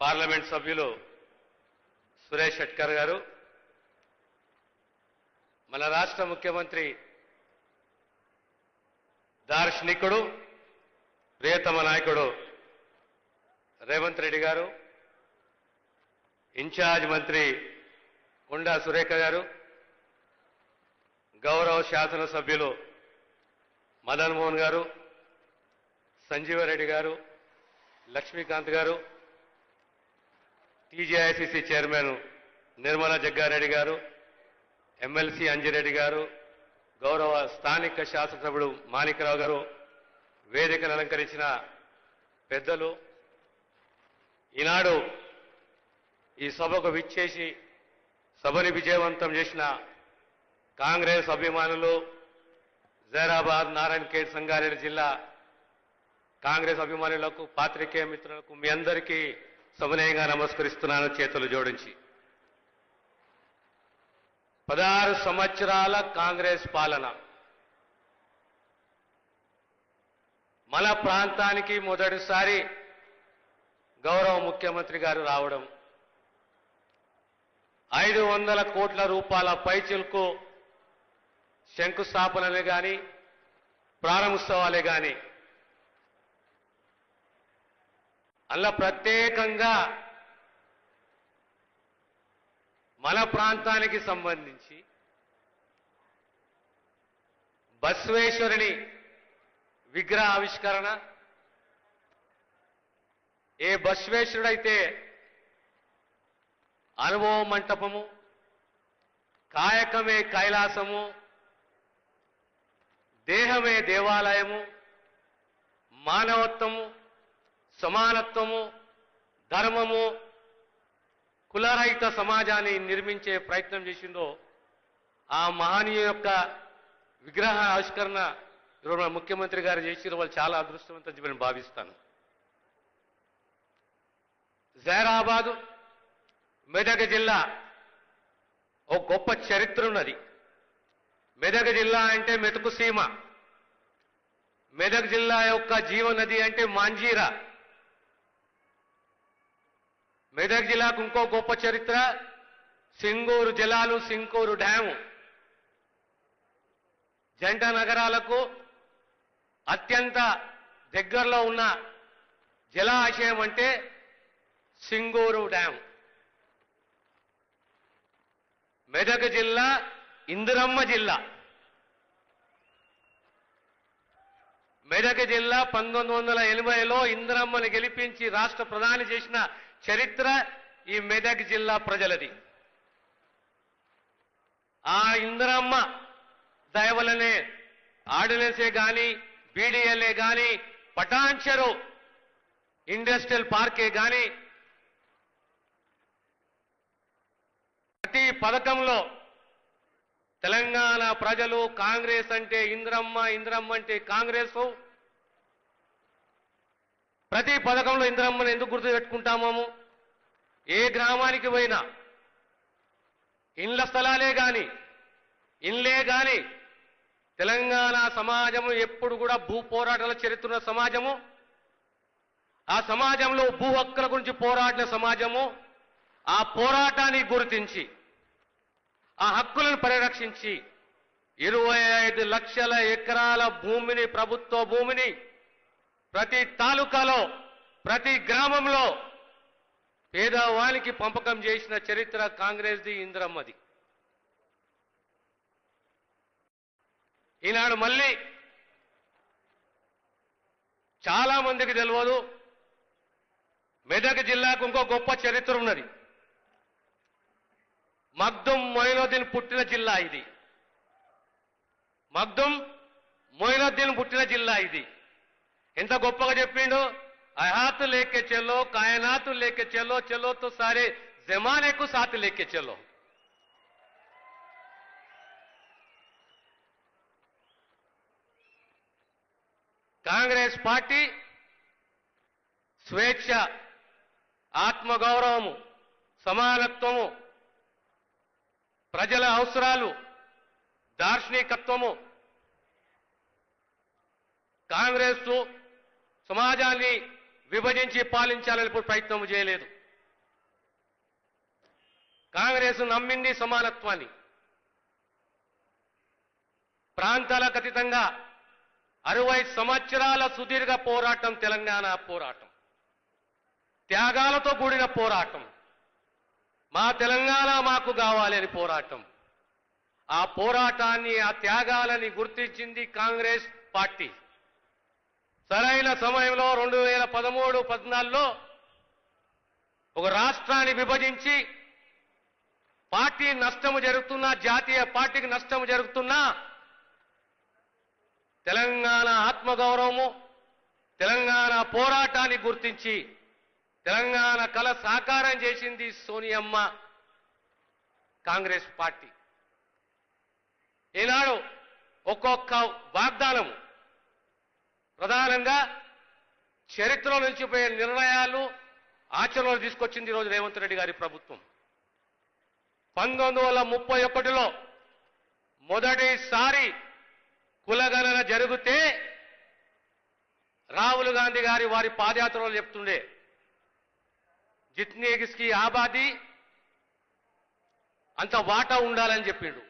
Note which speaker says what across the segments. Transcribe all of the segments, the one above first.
Speaker 1: Parliament సభ్యులు సురేష్ షట్కర్ గారు మన రాష్ట్ర ముఖ్యమంత్రి దార్శనికుడు ప్రియతమ నాయకుడు రేవంత్ రెడ్డి గారు ఇన్ఛార్జ్ మంత్రి కొండా సురేఖ గారు గౌరవ శాసనసభ్యులు మదన్ మోహన్ గారు సంజీవరెడ్డి గారు లక్ష్మీకాంత్ గారు టీజీఐసిసి చైర్మన్ నిర్మలా జగ్గారెడ్డి గారు ఎమ్మెల్సీ అంజిరెడ్డి గారు గౌరవ స్థానిక శాసనసభ్యుడు మాణికరావు గారు వేదికను అలంకరించిన పెద్దలు ఈనాడు ఈ సభకు విచ్చేసి సభని విజయవంతం చేసిన కాంగ్రెస్ అభిమానులు జైరాబాద్ నారాయణ ఖేడ్ సంగారెడ్డి జిల్లా కాంగ్రెస్ అభిమానులకు పాత్రికేయ మిత్రులకు మీ అందరికీ సమనయంగా నమస్కరిస్తున్నాను చేతులు జోడించి. పదహారు సంవత్సరాల కాంగ్రెస్ పాలన. మన ప్రాంతానికి మొదటిసారి గౌరవ ముఖ్యమంత్రి గారు రావడం. ఐదు వందల కోట్ల రూపాయల పైచిల్కు శంకుస్థాపనలే కానీ ప్రారంభోత్సవాలే కానీ అలా ప్రత్యేకంగా మన ప్రాంతానికి సంబంధించి బస్వేశ్వరుని విగ్రహ ఆవిష్కరణ. ఏ బస్వేశ్వరుడైతే అనుభవ మంటపము కాయకమే కైలాసము దేహమే దేవాలయము మానవత్వము సమానత్వము ధర్మము కులరహిత సమాజాన్ని నిర్మించే ప్రయత్నం చేసిందో ఆ మహనీయు యొక్క విగ్రహ ఆవిష్కరణ ఈరోజు ముఖ్యమంత్రి గారు చేసిన వాళ్ళు చాలా అదృష్టవంతం నేను భావిస్తాను. జైరాబాదు మెదక్ జిల్లా ఒక గొప్ప చరిత్ర ఉన్నది. మెదక్ జిల్లా అంటే మెతుకు సీమ. మెదక్ జిల్లా యొక్క జీవనది అంటే మాంజీరా. మెదక్ జిల్లాకు ఇంకో గొప్ప చరిత్ర సింగూరు జలాలు సింగూరు డ్యాము. జంట నగరాలకు అత్యంత దగ్గరలో ఉన్న జలాశయం అంటే సింగూరు డ్యాం మెదక్ జిల్లా ఇందిరమ్మ జిల్లా. మెదక్ జిల్లా పంతొమ్మిది వందల ఎనభైలో ఇందిరమ్మని గెలిపించి రాష్ట్ర ప్రధాని చేసిన చరిత్ర ఈ మెదక్ జిల్లా ప్రజలది. ఆ ఇందిరమ్మ దయవలనే ఆర్డినెన్సే గాని బీడీఎల్ఏ గాని పటాన్చెరు ఇండస్ట్రియల్ పార్కే గాని ప్రతి పథకంలో తెలంగాణ ప్రజలు కాంగ్రెస్ అంటే ఇంద్రమ్మ ఇంద్రమ్మ అంటే కాంగ్రెస్. ప్రతి పథకంలో ఇంద్రమ్మను ఎందుకు గుర్తు పెట్టుకుంటాము ఏ గ్రామానికి పోయినా ఇండ్ల స్థలాలే కానీ ఇండ్లే కానీ తెలంగాణ సమాజము ఎప్పుడు కూడా భూ పోరాటాల చరిత్ర సమాజము. ఆ సమాజంలో భూ హక్కుల గురించి పోరాడిన సమాజము. ఆ పోరాటాన్ని గుర్తించి ఆ హక్కులను పరిరక్షించి ఇరవై ఐదు లక్షల ఎకరాల భూమిని ప్రభుత్వ భూమిని ప్రతి తాలూకాలో ప్రతి గ్రామంలో పేదవానికి పంపకం చేసిన చరిత్ర కాంగ్రెస్ది ఇంద్రమ్మది. ఈనాడు మళ్ళీ చాలా మందికి తెలియదు మెదక్ జిల్లాకు ఇంకో గొప్ప చరిత్ర ఉన్నది. మగ్దుం మొయినుద్దీన్ పుట్టిన జిల్లా ఇది. మగ్దుం మొయినుద్దీన్ పుట్టిన జిల్లా ఇది. ఎంత గొప్పగా చెప్పిండు అహాత్ లేకే చెల్లో కాయనాత్ లేకే చెల్లో చెల్లోతో సారే జమానేకు సాత్ లేకే చెల్లో. కాంగ్రెస్ పార్టీ స్వేచ్ఛ ఆత్మగౌరవము సమానత్వము ప్రజల అవసరాలు దార్శనికత్వము కాంగ్రెస్ సమాజాన్ని విభజించి పాలించాలని ప్రయత్నం చేయలేదు. కాంగ్రెస్ నమ్మింది సమానత్వాన్ని. ప్రాంతాలకు అతీతంగా అరవై సంవత్సరాల సుదీర్ఘ పోరాటం తెలంగాణ పోరాటం. త్యాగాలతో కూడిన పోరాటం. మా తెలంగాణ మాకు కావాలి అని పోరాటం. ఆ పోరాటాన్ని ఆ త్యాగాలని గుర్తించింది కాంగ్రెస్ పార్టీ. సరైన సమయంలో రెండు వేల పదమూడు పద్నాలుగులో ఒక రాష్ట్రాన్ని విభజించి పార్టీ నష్టము జరుగుతున్నా జాతీయ పార్టీకి నష్టము జరుగుతున్నా తెలంగాణ ఆత్మగౌరవము తెలంగాణ పోరాటాన్ని గుర్తించి తెలంగాణ కళ సాకారం చేసింది సోనియమ్మ కాంగ్రెస్ పార్టీ. ఈనాడు ఒక్కొక్క వాగ్దానము. ప్రధానంగా చరిత్రలో నుంచి పోయే నిర్ణయాలు ఆచరణలో తీసుకొచ్చింది ఈరోజు రేవంత్ రెడ్డి గారి ప్రభుత్వం. పంతొమ్మిది వందల ముప్పై ఒకటిలో మొదటిసారి కులగణన జరిగితే రాహుల్ గాంధీ గారి వారి పాదయాత్రలో చెప్తుండే జిత్నీ కిస్కి ఆబాది అంత వాటా ఉండాలని చెప్పిండు.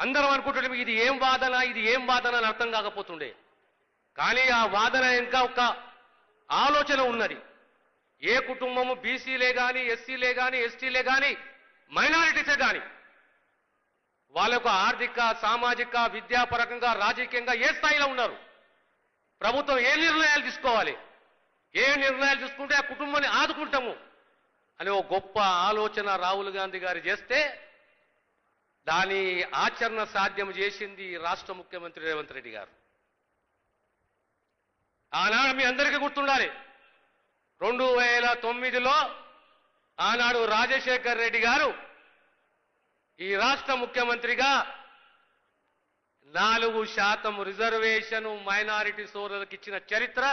Speaker 1: అందరం అనుకుంటుండే ఇది ఏం వాదన ఇది ఏం వాదన అని అర్థం కాకపోతుండే. కానీ ఆ వాదన ఇంకా ఒక ఆలోచన ఉన్నది. ఏ కుటుంబము బీసీలే కానీ ఎస్సీలే కానీ ఎస్టీలే కానీ మైనారిటీసే కానీ వాళ్ళకు ఆర్థిక సామాజిక విద్యాపరకంగా రాజకీయంగా ఏ స్థాయిలో ఉన్నారు? ప్రభుత్వం ఏ నిర్ణయాలు తీసుకోవాలి? ఏ నిర్ణయాలు తీసుకుంటే ఆ కుటుంబాన్ని ఆదుకుంటాము అని ఒక గొప్ప ఆలోచన రాహుల్ గాంధీ గారు చేస్తే దాని ఆచరణ సాధ్యం చేసింది రాష్ట్ర ముఖ్యమంత్రి రేవంత్ రెడ్డి గారు. ఆనాడు మీ అందరికీ గుర్తుండాలి. రెండు వేల తొమ్మిదిలో ఆనాడు రాజశేఖర్ రెడ్డి గారు ఈ రాష్ట్ర ముఖ్యమంత్రిగా నాలుగు శాతం రిజర్వేషన్ మైనారిటీ సోదరులకు ఇచ్చిన చరిత్ర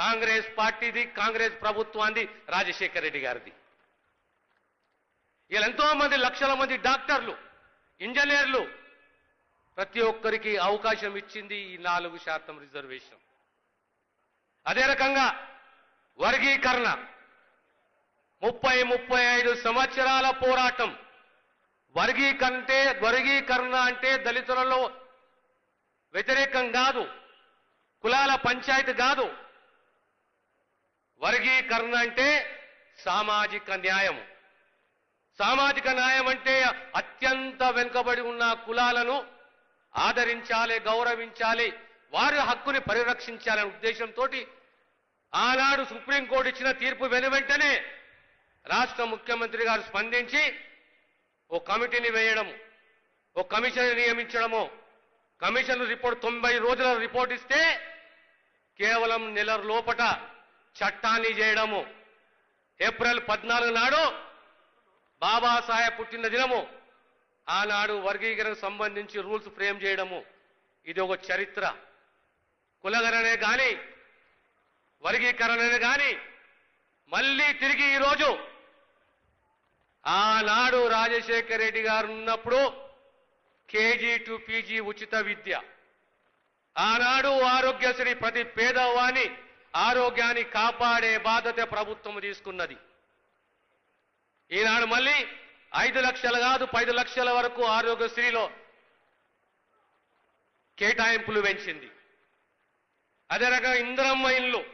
Speaker 1: కాంగ్రెస్ పార్టీది కాంగ్రెస్ ప్రభుత్వాన్ని రాజశేఖర్ రెడ్డి గారిది. ఇలా ఎంతో మంది లక్షల మంది డాక్టర్లు ఇంజనీర్లు ప్రతి ఒక్కరికి అవకాశం ఇచ్చింది ఈ నాలుగు శాతం రిజర్వేషన్. అదే రకంగా వర్గీకరణ ముప్పై ముప్పై ఐదు సంవత్సరాల పోరాటం. వర్గీకంటే వర్గీకరణ అంటే దళితులలో వ్యతిరేకం కాదు కులాల పంచాయతీ కాదు వర్గీకరణ అంటే సామాజిక న్యాయం సామాజిక న్యాయం అంటే అత్యంత వెనుకబడి ఉన్న కులాలను ఆదరించాలి గౌరవించాలి వారి హక్కుని పరిరక్షించాలనే ఉద్దేశంతో ఆనాడు సుప్రీంకోర్టు ఇచ్చిన తీర్పు వెను వెంటనే రాష్ట్ర ముఖ్యమంత్రి గారు స్పందించి ఓ కమిటీని వేయడము ఓ కమిషన్ నియమించడము. కమిషన్ రిపోర్ట్ తొంభై రోజుల రిపోర్ట్ ఇస్తే కేవలం నెల లోపట చట్టాన్ని చేయడము. ఏప్రిల్ పద్నాలుగు నాడు బాబాసాహెబ్ పుట్టిన దినము. ఆనాడు వర్గీకరణకు సంబంధించి రూల్స్ ఫ్రేమ్ చేయడము. ఇది ఒక చరిత్ర. కులగణనే కానీ వర్గీకరణనే కానీ మళ్ళీ తిరిగి ఈరోజు ఆనాడు రాజశేఖర రెడ్డి గారు ఉన్నప్పుడు కేజీ టు పీజీ ఉచిత విద్య. ఆనాడు ఆరోగ్యశ్రీ ప్రతి పేదవాణి ఆరోగ్యాన్ని కాపాడే బాధ్యత ప్రభుత్వం తీసుకున్నది. ఈనాడు మళ్ళీ ఐదు లక్షలు కాదు పది లక్షల వరకు ఆరోగ్యశ్రీలో కేటాయింపులు పెంచింది. అదే రకంగా ఇందిరమ్మ ఇండ్లు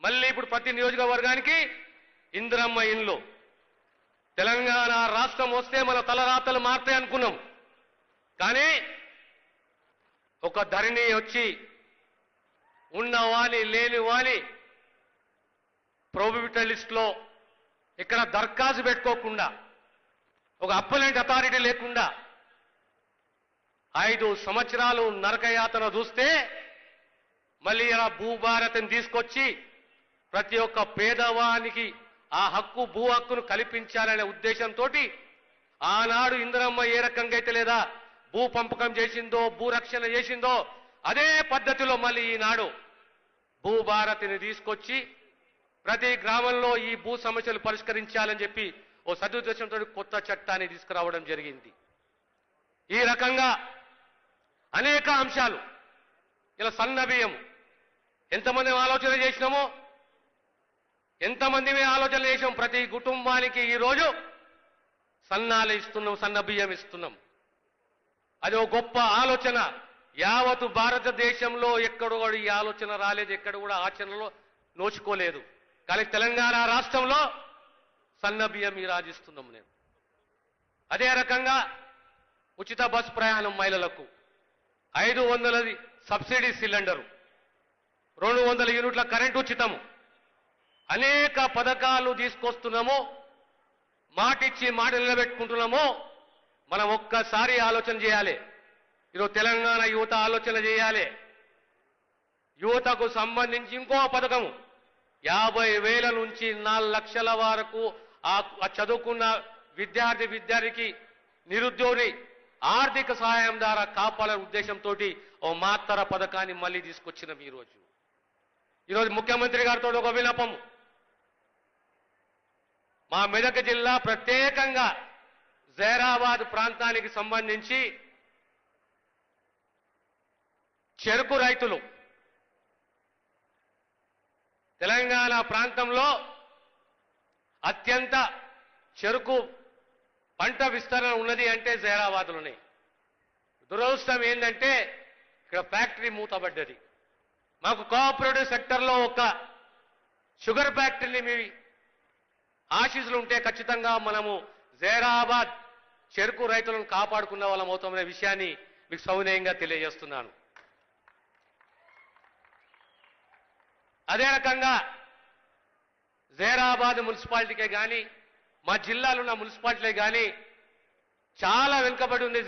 Speaker 1: మళ్ళీ ఇప్పుడు ప్రతి నియోజకవర్గానికి ఇందిరమ్మ ఇండ్లు తెలంగాణ రాష్ట్రం వస్తే మన తలరాతలు మారుతాయి అనుకున్నాం. కానీ ఒక ధరణి వచ్చి ఉన్న వాలి లేని వాలి లిస్ట్లో ఇక్కడ దరఖాస్తు పెట్టుకోకుండా ఒక అప్పలెంట్ అథారిటీ లేకుండా ఐదు సంవత్సరాలు నరకయాతన చూస్తే మళ్ళీ ఇలా భూభారతిని తీసుకొచ్చి ప్రతి ఒక్క పేదవానికి ఆ హక్కు భూ హక్కును కల్పించాలనే ఉద్దేశంతో ఆనాడు ఇందిరమ్మ ఏ రకంగా అయితే లేదా భూ పంపకం చేసిందో భూ రక్షణ చేసిందో అదే పద్ధతిలో మళ్ళీ ఈనాడు భూభారతిని తీసుకొచ్చి ప్రతి గ్రామంలో ఈ భూ సమస్యలు పరిష్కరించాలని చెప్పి ఓ సదుద్దేశంతో కొత్త చట్టాన్ని తీసుకురావడం జరిగింది. ఈ రకంగా అనేక అంశాలు ఇలా సన్న బియ్యం ఎంతమంది ఆలోచన చేసినామో ఎంతమంది ఆలోచన చేసాం ప్రతి కుటుంబానికి ఈరోజు సన్నాలు ఇస్తున్నాం సన్న బియ్యం ఇస్తున్నాం. అది ఒక గొప్ప ఆలోచన. యావత్ భారతదేశంలో ఎక్కడ కూడా ఈ ఆలోచన రాలేదు ఎక్కడ కూడా ఆచరణలో నోచుకోలేదు. కానీ తెలంగాణ రాష్ట్రంలో సన్న బియ్యం ఈ రాజిస్తున్నాం నేను. అదే రకంగా ఉచిత బస్ ప్రయాణం మహిళలకు. ఐదు వందలది సబ్సిడీ సిలిండరు. రెండు వందల యూనిట్ల కరెంటు ఉచితము. అనేక పథకాలు తీసుకొస్తున్నాము. మాటిచ్చి మాట నిలబెట్టుకుంటున్నాము. మనం ఒక్కసారి ఆలోచన చేయాలి. ఈరోజు తెలంగాణ యువత ఆలోచన చేయాలి. యువతకు సంబంధించి ఇంకో పథకము యాభై వేల నుంచి నాలుగు లక్షల వరకు ఆ చదువుకున్న విద్యార్థి విద్యార్థికి నిరుద్యోగి ఆర్థిక సహాయం ద్వారా కాపాడే ఉద్దేశంతో ఓ మాత్తర పథకాన్ని మళ్ళీ తీసుకొచ్చినాం ఈరోజు. ఈరోజు ముఖ్యమంత్రి గారితో ఒక విన్నపము మా మెదక్ జిల్లా ప్రత్యేకంగా జైరాబాద్ ప్రాంతానికి సంబంధించి చెరుకు రైతులు. తెలంగాణ ప్రాంతంలో అత్యంత చెరుకు పంట విస్తరణ ఉన్నది అంటే జైరాబాద్లోనే. దురదృష్టం ఏంటంటే ఇక్కడ ఫ్యాక్టరీ మూతబడ్డది. మాకు కోఆపరేటివ్ సెక్టర్లో ఒక షుగర్ ఫ్యాక్టరీని మీ ఆశీస్సులు ఉంటే ఖచ్చితంగా మనము జైరాబాద్ చెరుకు రైతులను కాపాడుకున్న వాళ్ళం అవుతామనే విషయాన్ని మీకు సౌనయంగా తెలియజేస్తున్నాను. అదే రకంగా జైరాబాద్ మున్సిపాలిటీకే కానీ మా జిల్లాలో ఉన్న మున్సిపాలిటీలే కానీ చాలా వెనుకబడి ఉంది